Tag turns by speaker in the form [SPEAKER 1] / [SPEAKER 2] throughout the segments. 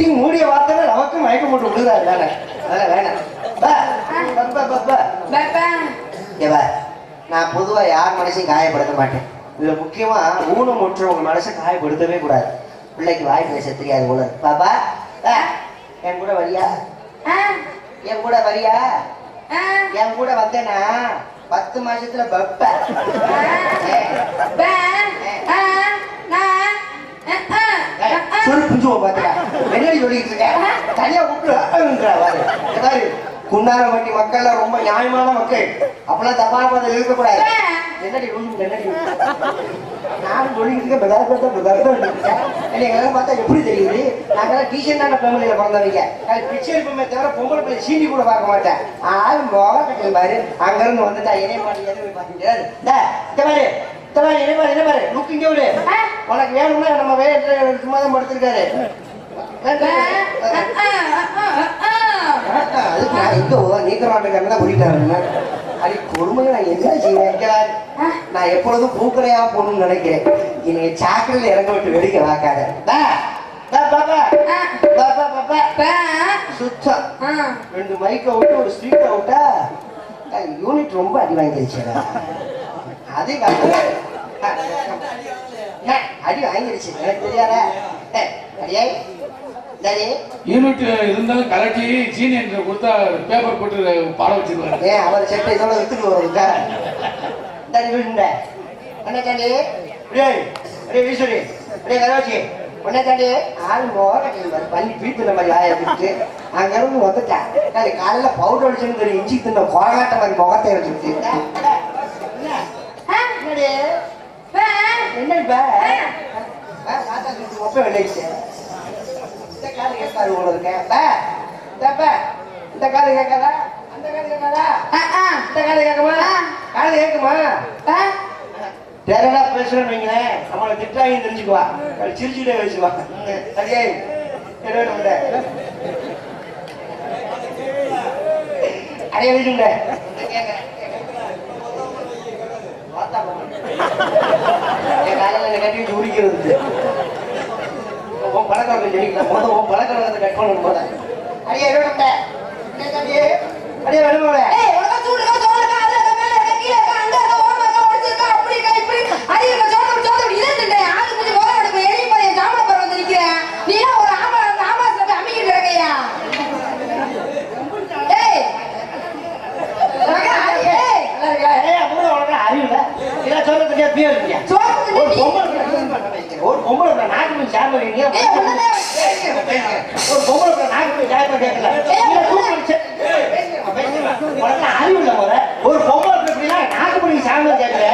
[SPEAKER 1] பொட்டி மூடிய வார்த்தை நமக்கு மயக்கம் போட்டு விடுறாரு தானே அதெல்லாம் வேணாம் நான் பொதுவா யார் மனசையும் காயப்படுத்த மாட்டேன். இதுல முக்கியமா ஊனம் முற்றவங்க மனசை காயப்படுத்தவே கூடாது. பிள்ளைக்கு வாய் பேச தெரியாது போல. பாப்பா என் கூட வரியா? என் கூட வரியா? என் கூட வந்தேனா? பத்து மாசத்துல பப்ப. சொல்லு புஞ்சுவ பாத்துக்கா. என்னடி சொல்லிட்டு இருக்க? தனியா கூப்பிட்டு பாரு இங்க பாரு குண்டாரப்பட்டி மக்கள்ல ரொம்ப நியாயமான மக்கள். அப்பெல்லாம் தப்பான பதில் இருக்கக்கூடாது. என்னடி உண்டு என்னடி? நான் சொல்லிட்டு இருக்க பெதார் பார்த்தா பெதார் தான் எங்கெல்லாம் பார்த்தா எப்படி தெரியுது? நாங்கெல்லாம் டீச்சர்டான ஃபேமிலியில பிறந்தவங்க. அது பிச்சை இருப்போமே தவிர பொம்பளை பிள்ளை சீனி கூட பார்க்க மாட்டேன். ஆள் போக கட்டல் பாரு. அங்க இருந்து வந்துட்டா இணைய மாட்டி எதுவும் பார்த்துட்டு இந்த மாதிரி. பாரு என்ன பாரு என்ன பாரு. லுக் இங்கே விடு. உனக்கு வேணும்னா நம்ம வேலை சும்மா தான் படுத்திருக்காரு நான் என்ன எப்பொழுதும் பூக்கடையா போகணும்னு நினைக்கிறேன். என்னைய சாக்கடையில் இறங்க விட்டு வெடிக்க வாக்காத. சுத்தம். ரெண்டு மைக்கை விட்டு ஒரு ஸ்பீக்கரை விட்டா யூனிட் ரொம்ப அடி அது அடி வாங்கிருச்சு. தெரியாதா? அடியே.
[SPEAKER 2] யூனிட் இருந்தாலும் கலட்டி சீனியர் கொடுத்தா பேப்பர் போட்டு பாட வச்சிருவாரு.
[SPEAKER 1] ஏன் அவர் செட்டை இதோட வித்துட்டு வருதுக்கா தண்ணி விழுந்த உன்னை தாண்டி. வீசுடி. உன்னை தாண்டி ஆள் மாதிரி அங்க இருந்து வந்துட்டேன் அது காலையில பவுடர் அடிச்சுன்னு இஞ்சி தின்ன கொரகாட்ட மாதிரி முகத்தை வச்சுட்டு என்னடி என்ன இப்ப ஒப்ப வெள்ளைச்சு இந்த காது கேட்காது இந்தாப்பா, இந்த காது கேட்காதா? அந்த காது கேட்காதா? இந்த காது கேட்குமா? காது கேட்குமா? டெரடா பேசுறேன்னு வைங்களேன். நம்மளை திட்டாங்கி தெரிஞ்சுக்குவா. சிரிச்சுட்டே வச்சுக்குவா சரியா அடைய வீடுங்க என் காலையில் என்னை கட்டி உரிக்கிறது உன் பழக்கம் ஜெயிக்கலாம் முதல் உன் பழக்கம் கட் பண்ணணும் போல அடியே வேணும்ல அடியே அடியே வேணும்ல ஏய் அப்புறம் உனக்கு அறிவு இல்லை இதெல்லாம் பியர் இருக்கியா ஒரு பொம்பளை ஒரு பொம்பளை நாக்கு போய் சேர்ந்து வைங்க ஒரு பொம்பளை நாக்கு போய் அறிவு இல்லை ஒரு பொம்பளை இப்படிலாம் நாக்கு சேர்ந்து கேட்கல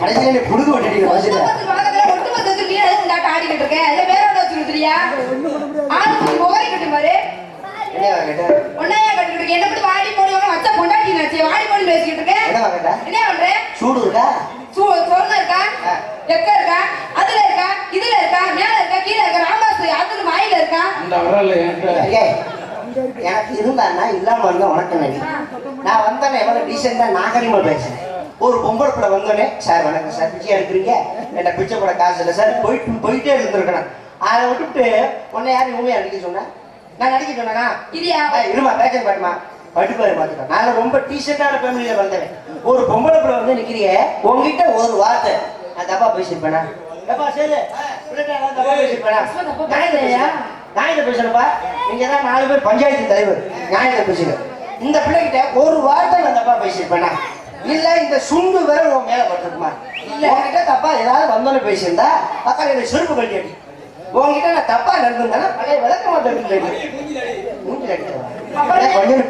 [SPEAKER 1] கடைசியில நீ புடுகு விட்டுட்டீங்க மனசுல
[SPEAKER 3] ஆடிக்கிட்டு இருக்கேன். அதுல வேற ஒண்ணு வச்சுக்கிட்டு இருக்கியா ஆளு முகரை கட்டு பாரு.
[SPEAKER 1] என்ன கேட்ட
[SPEAKER 3] ஒன்னையா கட்டிக்கிட்டு இருக்கேன். என்ன வாடி போடுவாங்க வச்சா பொண்டாட்டி நினைச்சு வாடி போடி பேசிக்கிட்டு இருக்கேன்.
[SPEAKER 1] என்ன
[SPEAKER 3] பண்ற
[SPEAKER 1] சூடு இருக்கா?
[SPEAKER 3] சு சொர்ணம் இருக்கா? எக்க இருக்கா? அதுல இருக்கா? இதுல இருக்கா? மேல இருக்கா? கீழே இருக்கா? ராமாசு அதுல வாயில இருக்கா?
[SPEAKER 1] எனக்கு இருந்தான்னா இல்லாம இருந்தா உனக்கு நான் வந்தேனே எவ்வளவு டீசெண்டா நாகரிகமா பேசுறேன். ஒரு பொம்பளை பிள்ளை வந்தோடனே சார் வணக்கம் சார் பிச்சை எடுக்கிறீங்க என்ன பிச்சை போட காசு இல்லை சார். போயிட்டு போயிட்டே இருந்திருக்கணும். அதை விட்டுட்டு உன்னை யாரும் உண்மையா நடிக்க சொன்னா? நான் நடிக்க சொன்னேனா? இருமா பேக்கன் பாட்டுமா? படிப்பாரு பாத்துக்கோ நான் ரொம்ப டீசெண்டான ஃபேமிலியில வந்தேன் ஒரு பொம்பளை பிள்ளை வந்து நிக்கிறியே உங்ககிட்ட ஒரு வார்த்தை. நான் தப்பா பேசியிருப்பேனா? தப்பா சரி தப்பா பேசியிருப்பேனா? நியாயத்தை பேசுறப்பா நீங்க தான் நாலு பேர் பஞ்சாயத்து தலைவர். நியாயத்தை பேசுங்க இந்த பிள்ளைகிட்ட ஒரு வார்த்தை நான் தப்பா பேசியிருப்பேனா? இல்ல இந்த சுண்டு வேற உன் மேல பட்டிருக்குமா? இல்ல. உன்கிட்ட தப்பா ஏதாவது வந்தோன்னு பேசியிருந்தா அக்கா எனக்கு செருப்பு கட்டி அடி உன்கிட்ட நான் தப்பா நடந்திருந்தேன்னா பழைய விளக்க மாட்டேன்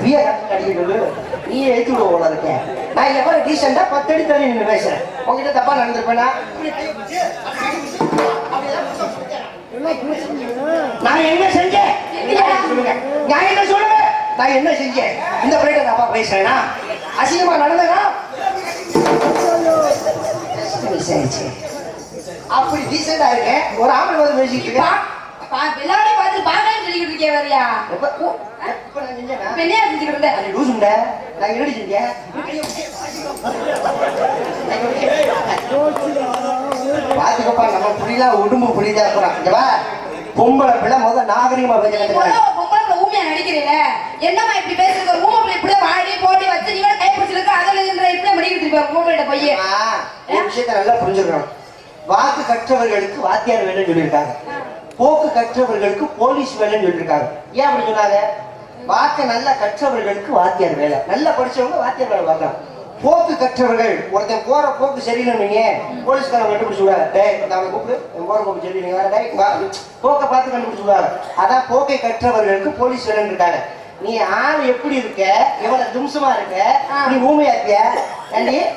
[SPEAKER 1] பிய அடிக்கிறது? நீ ஏற்றி விடுவோம் போல இருக்கேன் நான் எவ்வளவு டீசெண்டா பத்து அடி தள்ளி நின்று பேசுறேன். உங்ககிட்ட தப்பா நடந்திருப்பேனா? நான் என்ன செஞ்சேன்? சொல்லுங்க நியாயம் சொல்லுங்க. நான் என்ன செஞ்சேன்? இந்த பிள்ளைகிட்ட தப்பா பேசுறேனா? அசிங்கமா நடந்தேனா. அப்படி டீசெண்டா இருக்கேன் ஒரு ஆம்பளை வந்து பேசிட்டு இருக்கேன்
[SPEAKER 3] பா எல்லாரையும் பார்த்து பாக்கன்னு சொல்லிக்கிட்டு இருக்கே வரியா? என்னையா செஞ்சுக்கிட்டு இருந்த?
[SPEAKER 1] அது லூசுண்ட நான் என்னடி செஞ்சேன்? பாத்துக்கப்பா நம்ம புரியலாம் உடும்பு புரியுதா வா. பொம்பளை பிள்ளை முத நாகரிகமா பேச
[SPEAKER 3] என்னம்மா இப்படி பேசுறது? ஒரு ஊமை இப்படியே வாடி போடி வச்சு நீ கை பிடிச்சிருக்க அதுல இருந்து இப்படியே மடிக்கிட்டு இருப்பாரு ஊமையிட்ட
[SPEAKER 1] ஒரு விஷயத்தை நல்லா புரிஞ்சுக்கணும். வாக்கு கற்றவர்களுக்கு வாத்தியார் வேலைன்னு சொல்லியிருக்காங்க. போக்கு கற்றவர்களுக்கு போலீஸ் வேலைன்னு சொல்லியிருக்காங்க. ஏன் அப்படி சொன்னாங்க? வாக்க நல்லா கற்றவர்களுக்கு வாத்தியார் வேலை. நல்லா படிச்சவங்க வாத்தியார் வேலை பார்க்கலாம் போக்கு கற்றவர்கள். ஒருத்தன் போற போக்கு சரியில்லைன்னு வைங்க, போலீஸ்காரங்க கண்டுபிடிச்சு விடுவாங்க டேய் இந்த அவனை கூப்பிடு. இவன் போற போக்கு சரி நீங்க வேற டேய் வா போக்கை பார்த்து கண்டுபிடிச்சு விடுவாங்க அதான் போக்கை கற்றவர்களுக்கு போலீஸ் வேலைன்னு இருக்காங்க. நீ ஆள் எப்படி இருக்க? எவ்வளவு தும்சமா இருக்க? நீ ஊமையா இருக்கிய?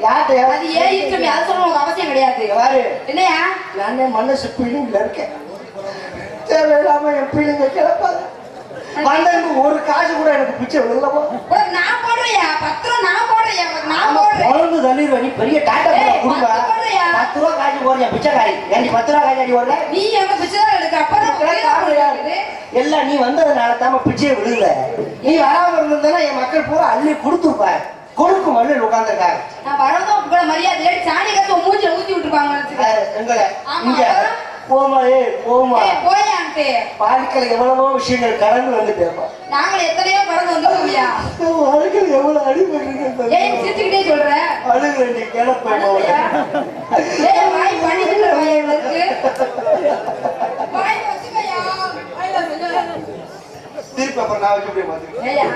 [SPEAKER 1] யார்கிட்ட
[SPEAKER 3] அது ஏன் இஷ்டமே அது சொல்ல உனக்கு அவசியம் கிடையாது.
[SPEAKER 1] பாரு
[SPEAKER 3] என்னையா
[SPEAKER 1] நானே மனசு பிள்ளைங்கள இருக்கேன். தேவையில்லாம என் பிள்ளைங்க கிளப்பாங்க வந்தவங்க ஒரு காசு கூட எனக்கு பிச்சை
[SPEAKER 3] உனக்கு நான் போடுறியா? பத்து ரூபா நான் போடுறியா? நான் போடுறேன்.
[SPEAKER 1] தள்ளிடுவேன் நீ பெரிய டாட்டா கொடுப்பா
[SPEAKER 3] பத்து
[SPEAKER 1] ரூபா காசு போறியா பிச்சைக்காரி. ஏண்டி பத்து ரூபா காசு அடி ஓடல
[SPEAKER 3] நீ எங்க பிச்சைதான் எடுக்க அப்பதான்
[SPEAKER 1] எல்லாம் நீ வந்ததுனால தாம பிச்சையை விழுல நீ வராம இருந்ததுன்னா என் மக்கள் பூரா அள்ளி கொடுத்துருப்பாங்க கொடுக்கும் மண்ணில் உட்கார்ந்துருக்காங்க
[SPEAKER 3] நான் வரதும் உங்களை மரியாதை சாணி கத்து மூஞ்சில ஊத்தி விட்டுருப்பாங்க.
[SPEAKER 1] எங்களை இங்க? போமா ஏ போமா
[SPEAKER 3] போயான்ட்டு
[SPEAKER 1] வாழ்க்கையில எவ்வளவோ விஷயங்கள் கடந்து வந்துட்டேப்பா
[SPEAKER 3] நாங்கள் எத்தனையோ கடந்து வந்துருவியா
[SPEAKER 1] வாழ்க்கையில் எவ்வளவு அடிபட்டு
[SPEAKER 3] ஏன் சிரிச்சுக்கிட்டே சொல்ற
[SPEAKER 1] அழுகு நீ கிளப்ப?
[SPEAKER 3] ஏய், வாய் பண்ணிக்கிட்டு வாய் இவளுக்கு. வாய் வச்சுக்கய்யா. வாய் வச்சுக்க.
[SPEAKER 1] திருப்பி அப்புறம் நான் வச்சு அப்படியே பார்த்துக்கிறேன்
[SPEAKER 3] ஏய்யா,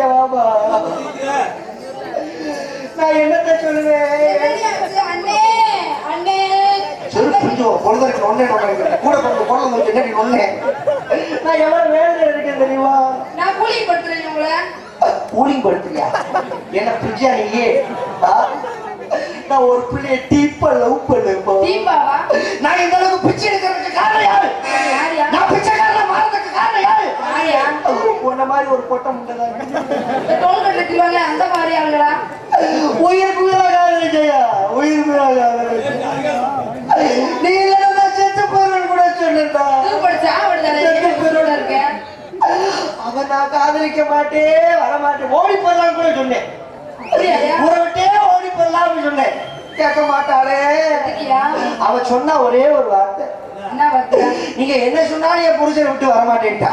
[SPEAKER 1] ஏவாமா. நான் என்னத்த சொல்லுவேன்?
[SPEAKER 3] அண்ணே, அண்ணே.
[SPEAKER 1] செருப்பு பிடிச்சோ பொழுதுக்கு ஒன்னே நோங்க கூட கொஞ்சம் பொருள் கொஞ்சம் என்னடி ஒண்ணே நான் எவ்வளவு வேலை இருக்கேன் தெரியுமா?
[SPEAKER 3] நான் கூலிங் படுத்துறேன் உங்களை.
[SPEAKER 1] கூலிங் படுத்துறியா? என்ன நான் ஒரு பிள்ளைய டீப்பா லவ்
[SPEAKER 3] தீபாவா
[SPEAKER 1] நான் இந்த அளவுக்கு பிச்சை எடுக்கிறதுக்கு காரணம் யாரு? நான் பிச்சைக்காரன் மாறதுக்கு காரணம் யாரு? உன்ன மாதிரி ஒரு பொட்டை முட்டை
[SPEAKER 3] இந்த டோல் கட்டுக்குவாங்க அந்த மாதிரி ஆளுங்களா
[SPEAKER 1] உயிர் உயிராக ஜெயா. உயிர் உயிராக நீ இல்லைன்னா செத்து போறேன்னு கூட
[SPEAKER 3] தூக்கு படிச்சு உயிரோட இருக்கேன்
[SPEAKER 1] அவன் நான் காதலிக்க மாட்டேன் வர மாட்டேன் ஓடி போடலாம்னு கூட சொன்னேன். ஊரை விட்டே ஓடி போடலாம்னு சொன்னேன். கேட்க மாட்டாளே. அவ சொன்ன ஒரே ஒரு வார்த்தை. நீங்க என்ன சொன்னாலும் என் புருஷனை விட்டு வர மாட்டேன்ட்டா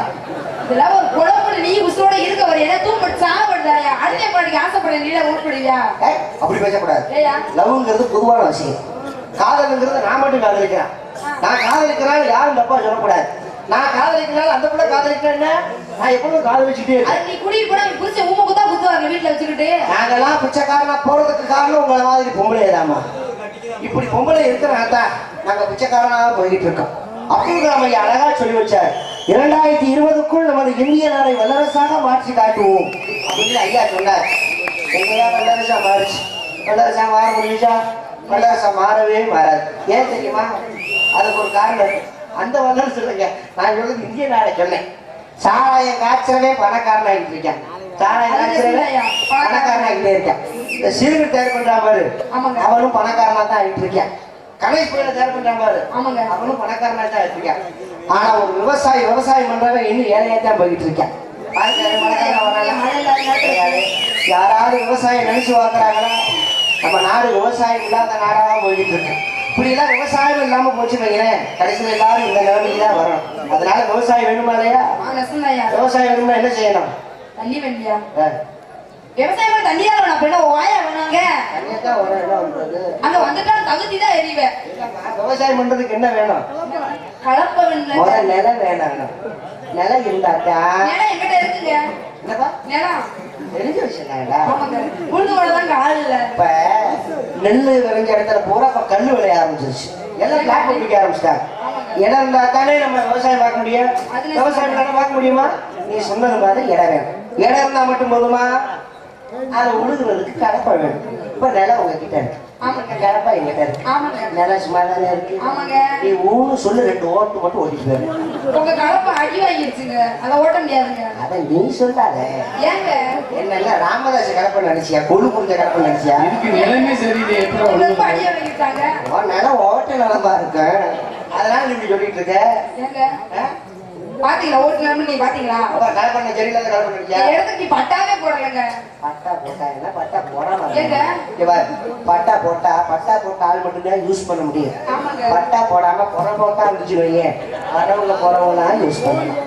[SPEAKER 3] இதெல்லாம் ஒரு குழம்புல நீ உசுரோட இருக்க வர. ஏன்னா படிச்சு ஆவடுதானே அடுத்த பாட்டுக்கு ஆசைப்பட நீல உருப்படுவியா?
[SPEAKER 1] ஏய், அப்படி பேசக்கூடாது. லவ்ங்கிறது பொதுவான விஷயம். காதலுங்கிறது நான் மட்டும் காதலிக்கிறேன். நான் காதலிக்கிறேன் யாரும் தப்பா சொல்லக்கூடாது. நான் காதலிக்கிறனால அந்த பிள்ளை காதலிக்கிறேன்னா நான் எப்பவும் காதலிச்சுட்டே இருக்கேன்
[SPEAKER 3] நீ குடிட்டு போனா புடிச்ச ஊம குத்தா குத்துவாங்க வீட்டுல வச்சுக்கிட்டு.
[SPEAKER 1] நாங்கெல்லாம் பிச்சைக்காரனா போறதுக்கு காரணம் உங்களை மாதிரி பொம்பளை ஏதாமா இப்படி பொம்பளை இருக்கிறனால தான் நாங்க பிச்சைக்காரனாக போய்கிட்டு இருக்கோம். அப்துல் கலாம் ஐயா அழகா சொல்லி வச்சார். இரண்டாயிரத்தி இருபதுக்குள் நமது இந்திய நாடை வல்லரசாக மாற்றி காட்டுவோம். அப்படின்னு ஐயா சொன்னார். எங்கயா வல்லரசா மாறுச்சு. வல்லரசா மாற முடியுச்சா வல்லரசா மாறவே மாறாது. ஏன் தெரியுமா? அதுக்கு ஒரு காரணம் இருக்கு. அந்த வல்லரசு இல்லைங்க நான் சொல்றது இந்திய நாடை சொன்னேன். சாராயம் காய்ச்சறவே பணக்காரன் ஆகிட்டு இருக்கேன் சாராயம் காய்ச்சறவே பணக்காரன் ஆகிட்டே இருக்கேன். இந்த சிறுவர் தயார் பண்றான் பாரு. அவனும் பணக்காரனா தான் ஆகிட்டு இருக்கேன். கணேஷ் பையனை தயார் பண்றான் பாரு.
[SPEAKER 3] ஆமாங்க.
[SPEAKER 1] அவனும் பணக்காரனா தான் ஆகிட்டு இருக்கேன். ஆனா ஒரு விவசாயி விவசாயம் பண்றவன் இன்னும் ஏழையா தான் போய்கிட்டு இருக்கேன். யாராவது விவசாயம் நினைச்சு பார்க்கறாங்களா நம்ம நாடு விவசாயம் இல்லாத நாடாக போய்கிட்டு இருக்கு. இப்படி எல்லாம் விவசாயம் இல்லாம போச்சுன்னு வைங்களேன். கடைசியில் எல்லாரும் இந்த நிலைமைக்கு தான் வரணும். அதனால விவசாயம் வேணுமா இல்லையா? விவசாயம் வேணும்னா என்ன செய்யணும்?
[SPEAKER 3] தண்ணி வேண்டியா? விவசாயம் பண்ண தண்ணி தான் வேணும்? அப்படின்னா வாயா வேணாங்க
[SPEAKER 1] தண்ணியை வரும்?
[SPEAKER 3] அங்க வந்துட்டா தகுதி தான்
[SPEAKER 1] இல்லம்மா, விவசாயம் பண்றதுக்கு என்ன வேணும்?
[SPEAKER 3] கலப்ப வேணும்
[SPEAKER 1] நிலம் வேணும் நிலம் இருந்தாத்தான்
[SPEAKER 3] நிலம் எங்கிட்ட இருக்குங்க.
[SPEAKER 1] நெல்லு விளைஞ்ச இடத்துல பூரா இப்ப கல்லு விளைய ஆரம்பிச்சிருச்சு. எல்லாம் பிளாட் பிடிக்க ஆரம்பிச்சிட்டாங்க. இடம் இருந்தா தானே நம்ம விவசாயம் பார்க்க முடியும்? விவசாயம் பார்க்க முடியுமா? நீ சொன்னது மாதிரி இடம் வேணும். இடம் இருந்தா மட்டும் போதுமா? அதை உழுதுறதுக்கு கலப்பை வேணும். இப்ப நிலம் உங்ககிட்ட இருக்கு.
[SPEAKER 3] ஆமாங்க.
[SPEAKER 1] கலப்பை எங்கிட்ட இருக்கு
[SPEAKER 3] ஆமாங்க.
[SPEAKER 1] நிலம் சும்மா தானே இருக்கு
[SPEAKER 3] ஆமாங்க.
[SPEAKER 1] நீ ஊன்னு சொல்லு ரெண்டு ஓட்டு மட்டும் ஓட்டிட்டு போயிரு
[SPEAKER 3] உங்க கலப்ப அடி வாங்கிருச்சுங்க. அதை ஓட்ட முடியாதுங்க.
[SPEAKER 1] அதை நீ சொல்லாத
[SPEAKER 3] ஏங்க?
[SPEAKER 1] என்ன ராமதாஸ் கலப்பை நினைச்சியா கொள்ளு புரிஞ்ச கலப்பை நினைச்சியா
[SPEAKER 2] எனக்கு நிலைமை சரியில்லை
[SPEAKER 3] அடிய வாங்கிட்டாங்க.
[SPEAKER 1] நிலம் ஓட்ட நிலமா இருக்கு. அதனால இப்படி சொல்லிட்டு இருக்க?
[SPEAKER 3] பாத்தீங்களா? ஓட்டுலாம்னு நீ பாத்தீங்களா?
[SPEAKER 1] கலை பண்ண சரியில்லாத கலை பண்ணிருக்கியா
[SPEAKER 3] இடத்துக்கு நீ பட்டாவே போடலங்க.
[SPEAKER 1] பட்டா போட்டா என்ன? பட்டா போடாம பட்டா போட்டா பட்டா போட்ட ஆள் மட்டும்தான் யூஸ் பண்ண முடியும்.
[SPEAKER 3] ஆமாங்க.
[SPEAKER 1] பட்டா போடாம புற போட்டா இருந்துச்சு வையேன் வரவங்க போறவங்களாம் யூஸ் பண்ணலாம்.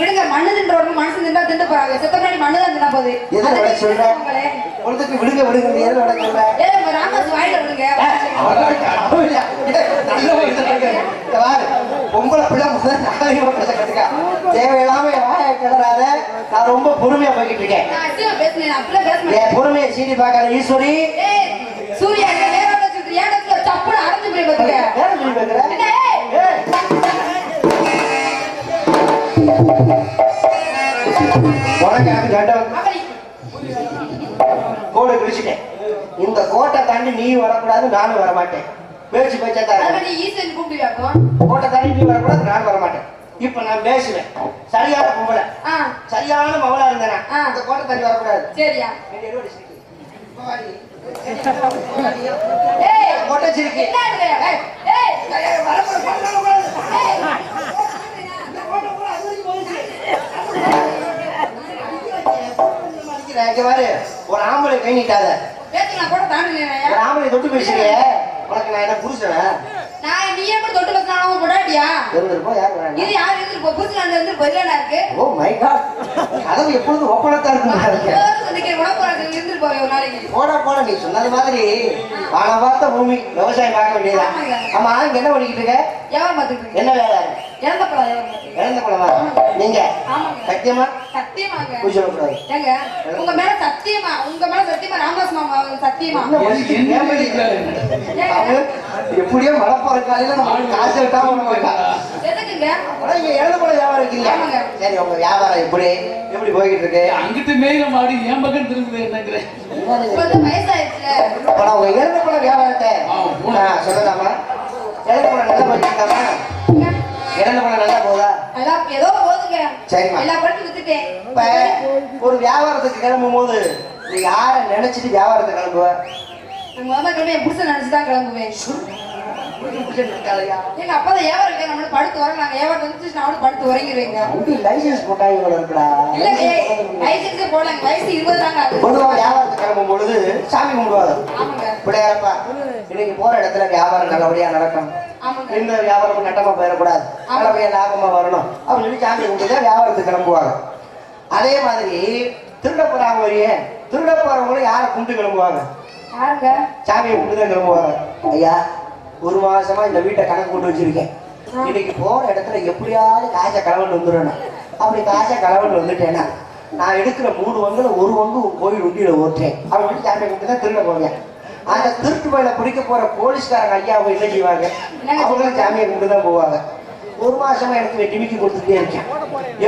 [SPEAKER 3] விடுங்க மண்ணு தின்றவங்க மனசு தின்றா திண்டு போறாங்க. செத்த முன்னாடி மண்ணு தான் தின்னா போகுது.
[SPEAKER 1] விடுங்க விடுங்க.
[SPEAKER 3] உங்க ராமதாஸ் வாயில விடுங்க.
[SPEAKER 1] பொம்பளை பிள்ளை முதல்ல நாகரிகமா பேச கத்துக்க தேவையில்லாம கிளறாத நான் ரொம்ப பொறுமையா போய்கிட்டு இருக்கேன் பொறுமையை சீடி பார்க்காத ஈஸ்வரி
[SPEAKER 3] சூர்யா சப்புன்னு அரைஞ்சு போய்.
[SPEAKER 1] உனக்கு எனக்கு கோடை பிடிச்சிட்டேன். இந்த கோட்டை தாண்டி நீ வரக்கூடாது நானும் வரமாட்டேன். பேச்சு பேச்சா தான்
[SPEAKER 3] ஈசன் கூப்பிடுவியா அப்போ?
[SPEAKER 1] கோட்டை தாண்டி நீ வரக்கூடாது நான் வரமாட்டேன். இப்ப நான் பேசுவேன் சரியான பொம்பளை
[SPEAKER 3] ஆ.
[SPEAKER 1] சரியான மவளா இருந்தேனா
[SPEAKER 3] ஆ.
[SPEAKER 1] இந்த கோட்டை தாண்டி வரக்கூடாது.
[SPEAKER 3] சரியா.
[SPEAKER 1] கோட்டை சிரிக்கி. ஒரு ஆம்பளை கை நீட்டாத.
[SPEAKER 3] பேசுனா கூட
[SPEAKER 1] ஒரு ஆம்பளை தொட்டு பேசுறிய. உனக்கு நான் என்ன புருஷனா?
[SPEAKER 3] நான் நீ எப்படி தொட்டு பேசினாலும் பொடாட்டியா
[SPEAKER 1] இருந்திருப்போம் யார்
[SPEAKER 3] இது யார் இருந்து போ? புதுசுல இருந்து வந்து பொரியலா இருக்கு?
[SPEAKER 1] ஓ மை காட் கதவு
[SPEAKER 3] சந்திக்கிற உனக்கு உனக்கு இருந்து போய் ஒரு நாளைக்கு.
[SPEAKER 1] போடா போடா நீ சொன்னது மாதிரி வானம் பார்த்த பூமி விவசாயம் பார்க்க வேண்டியதா ஆமா இங்க என்ன பண்ணிக்கிட்டு இருக்க?
[SPEAKER 3] எவன் பார்த்துட்டு இருக்கு
[SPEAKER 1] என்ன வேலை?
[SPEAKER 3] இறந்த பார்த்துட்டு
[SPEAKER 1] இழந்த குளமா நீங்க. சத்தியமா? போய் சொல்லக்கூடாது
[SPEAKER 3] ஏங்க உங்க மேல சத்தியமா உங்க மேல சத்தியமா ராமதாஸ் மாமா சத்தியமா?
[SPEAKER 1] எப்படியோ மழை போற காலையில நம்ம காசு விட்டாம ஒண்ணு போயிட்டான்
[SPEAKER 3] எதுக்குங்க?
[SPEAKER 1] இங்க வியாபாரம் இருக்கீங்க?
[SPEAKER 3] ஆமாங்க.
[SPEAKER 1] சரி உங்க வியாபாரம் எப்படி? எப்படி போய்கிட்டு இருக்கு
[SPEAKER 2] அங்கிட்டு மேல மாடி என் பக்கம் திரும்புது என்னங்கிறேன்
[SPEAKER 3] வயசாயிருச்சுல
[SPEAKER 1] உங்க வியாபாரத்தை.
[SPEAKER 2] ஆ,
[SPEAKER 1] சொல்லலாமா? குளம் நல்லா போயிருக்காமா இழந்த குளம் நல்லா போதா?
[SPEAKER 3] எல்லாம் ஏதோ போதுங்க.
[SPEAKER 1] சரிம்மா.
[SPEAKER 3] எல்லா படத்தையும் வித்துட்டேன்
[SPEAKER 1] ஒரு வியாபாரத்துக்கு கிளம்பும் போது நீ யாரை நினைச்சிட்டு வியாபாரத்துக்கு கிளம்புவ?
[SPEAKER 3] நான் முதல்ல கிளம்பி என் புருஷன் நினைச்சுதான் கிளம்புவேன்? எங்க அப்பா தான் வியாபாரம் இருக்க நம்மள படுத்து வர நாங்க வியாபாரம் வந்து நான் அவனு படுத்து உறங்கிடுவேங்க
[SPEAKER 1] வண்டி லைசென்ஸ் போட்டா இவ்வளவு இருக்குடா.
[SPEAKER 3] இல்லங்க வயசுக்கு போடலாங்க. வயசு இருபது தாங்க ஆகுது.
[SPEAKER 1] பொதுவா வியாபாரத்துக்கு கிளம்பும் பொழுது சாமி கும்பிடுவாங்க
[SPEAKER 3] ஆமாங்க.
[SPEAKER 1] இன்னைக்கு போற இடத்துல வியாபாரம் நல்லபடியா நடக்கணும்.
[SPEAKER 3] ஆமாங்க.
[SPEAKER 1] எந்த வியாபாரமும் நட்டமா போயிடக்கூடாது. நல்லபடியா லாபமா வரணும். அப்படின்னு சொல்லி சாமி கும்பிட்டு வியாபாரத்துக்கு கிளம்புவாங்க. அதே மாதிரி திருட போறாங்க வழியே திருட போறவங்களும் யாரை கும்பிட்டு கிளம்புவாங்க?
[SPEAKER 3] யாருங்க?
[SPEAKER 1] சாமியை கும்பிட்டு தான் கிளம்புவாங்க. ஐயா ஒரு மாசமா இந்த வீட்டை கணக்கு போட்டு வச்சிருக்கேன். இன்னைக்கு போற இடத்துல எப்படியாவது காசை களவண்டு வந்துடணும் அப்படி காசை களவண்டு வந்துட்டேன்னா நான் எடுக்கிற மூணு வங்குல ஒரு வங்கு கோயில் உண்டியில ஓட்டுறேன். அப்படின்னு சொல்லி சாமியை கும்பிட்டு தான் திருட போவேன். அந்த திருட்டு பயில பிடிக்க போற போலீஸ்காரங்க ஐயா அவங்க என்ன செய்வாங்க? அவங்களும் சாமியை கும்பிட்டு தான் போவாங்க. ஒரு மாசமா எனக்கு டிமிக்கி கொடுத்துட்டே இருக்கேன்.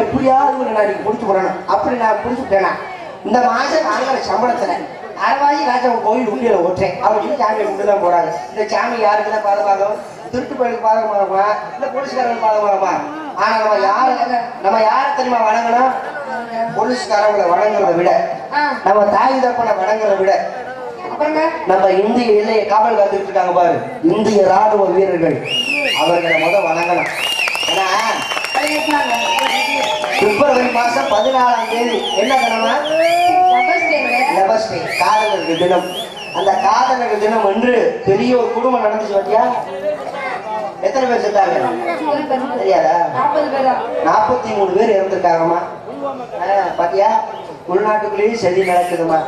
[SPEAKER 1] எப்படியாவது நான் இன்னைக்கு முடிச்சு போடணும். அப்படி நான் முடிச்சுட்டேனா இந்த மாசம் வாங்குற சம்பளத்துல அரைவாசி காசை உன் கோயில் உண்டியில ஓட்டுறேன். அப்படின்னு சாமியை கும்பிட்டு தான் போறாங்க. இந்த சாமி யாருக்கு தான் பாதமாகும் திருட்டு பயிலுக்கு பாதமாகுமா இல்ல போலீஸ்காரங்களுக்கு பாதமாகுமா ஆனா நம்ம யார நம்ம யார தெரியுமா வணங்கணும்? போலீஸ்காரங்களை வணங்குறதை விட நம்ம தாய் தப்பனை வணங்குறதை விட நம்ம இந்திய எல்லையை காவல் காத்துட்டு இருக்காங்க பாரு. இந்திய ராணுவ வீரர்கள். அவர்களை முத வணங்கணும். ஏன்னா பிப்ரவரி மாசம் பதினாலாம் தேதி. என்ன தினமா?
[SPEAKER 3] ஸ்டேங்க
[SPEAKER 1] காதலர்கள் தினம். அந்த காதலர்கள் தினம் என்று பெரிய ஒரு குடும்பம் நடந்துச்சு பாத்தியா? எத்தனை பேர் செத்தாங்க? தெரியாதா? நாற்பத்தி மூணு பேர் இறந்துருக்காங்கம்மா. பாத்தியா? உள்நாட்டுக்குள்ளேயே சரி நடக்குதுமா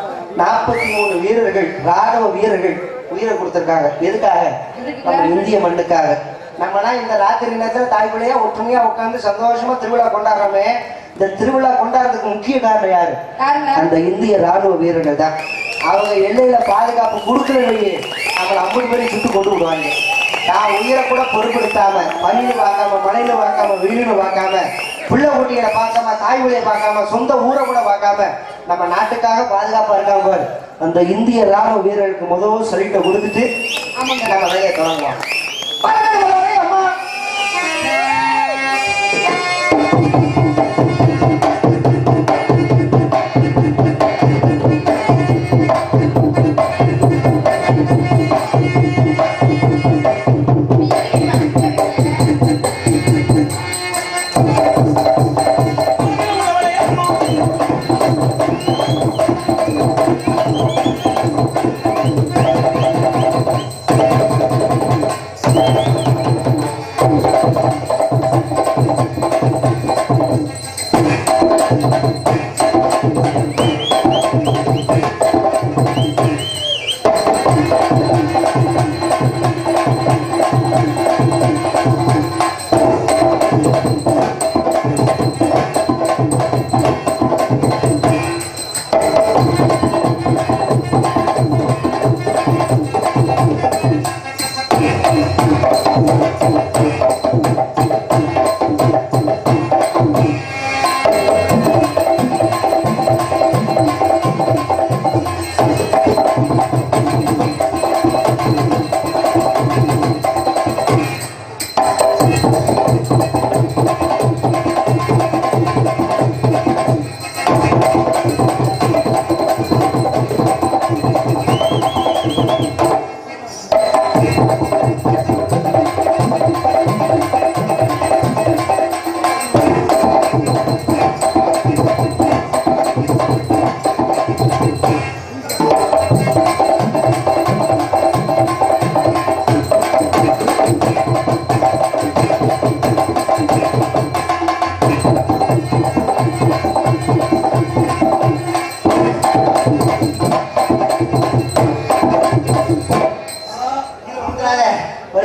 [SPEAKER 1] நாற்பத்தி மூணு வீரர்கள் ராணுவ வீரர்கள் உயிரை கொடுத்துருக்காங்க. எதுக்காக? நம்ம இந்திய மண்ணுக்காக. நம்மலாம் இந்த ராத்திரி நேரத்துல தாய்க்குள்ளேயே ஒற்றுமையா உட்கார்ந்து சந்தோஷமா திருவிழா கொண்டாடுறோமே. இந்த திருவிழா கொண்டாடுறதுக்கு முக்கிய காரணம் யாரு? அந்த இந்திய ராணுவ வீரர்கள் தான். அவங்க எல்லையில பாதுகாப்பு கொடுக்கலையே நம்மளை ஐம்பது பேரையும் சுட்டு கொண்டு விடுவாங்க. நான் உயிரை கூட பொருட்படுத்தாம பணியில பார்க்காம மலையில பார்க்காம வெயில பார்க்காம பிள்ளை குட்டிகளை பார்க்காம தாய் வழியை பார்க்காம சொந்த ஊரை கூட பார்க்காம நம்ம நாட்டுக்காக பாதுகாப்பா இருக்காங்க பாரு. அந்த இந்திய ராணுவ வீரர்களுக்கு முதல் சொல்லிட்ட கொடுத்துட்டு
[SPEAKER 3] ஆமாங்க.
[SPEAKER 1] நம்ம வேலையை தொடங்குவோம். you.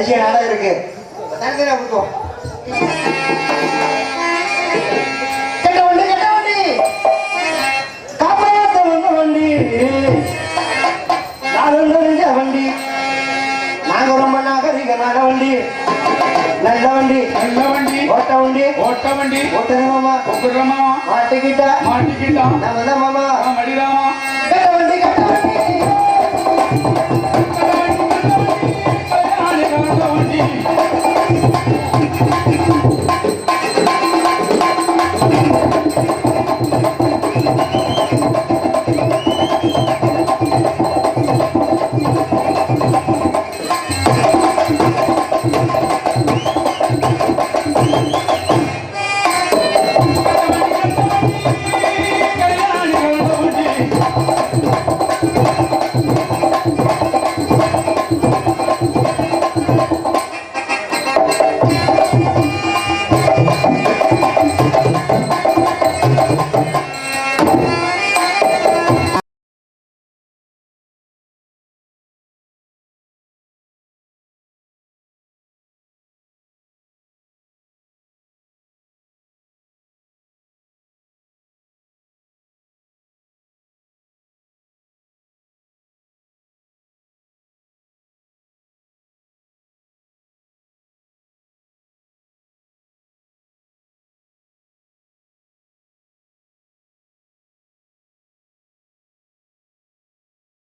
[SPEAKER 1] வரிசையா நாடகம் இருக்கு. தனித்தனியா ஊத்துவோம் கெட்ட வண்டி கெட்ட வண்டி காப்பாத்த வந்த வண்டி. நானும் தெரிஞ்ச வண்டி? நாங்க ரொம்ப வண்டி. நல்ல வண்டி.
[SPEAKER 2] நல்ல வண்டி.
[SPEAKER 1] ஓட்ட வண்டி.
[SPEAKER 2] ஓட்ட வண்டி.
[SPEAKER 1] ஓட்டுங்க மாமா.
[SPEAKER 2] ஒப்புடுறமா
[SPEAKER 1] மாட்டிக்கிட்டா?
[SPEAKER 2] மாட்டிக்கிட்டான்
[SPEAKER 1] நாங்க தான் மாமா?
[SPEAKER 2] மடிராமா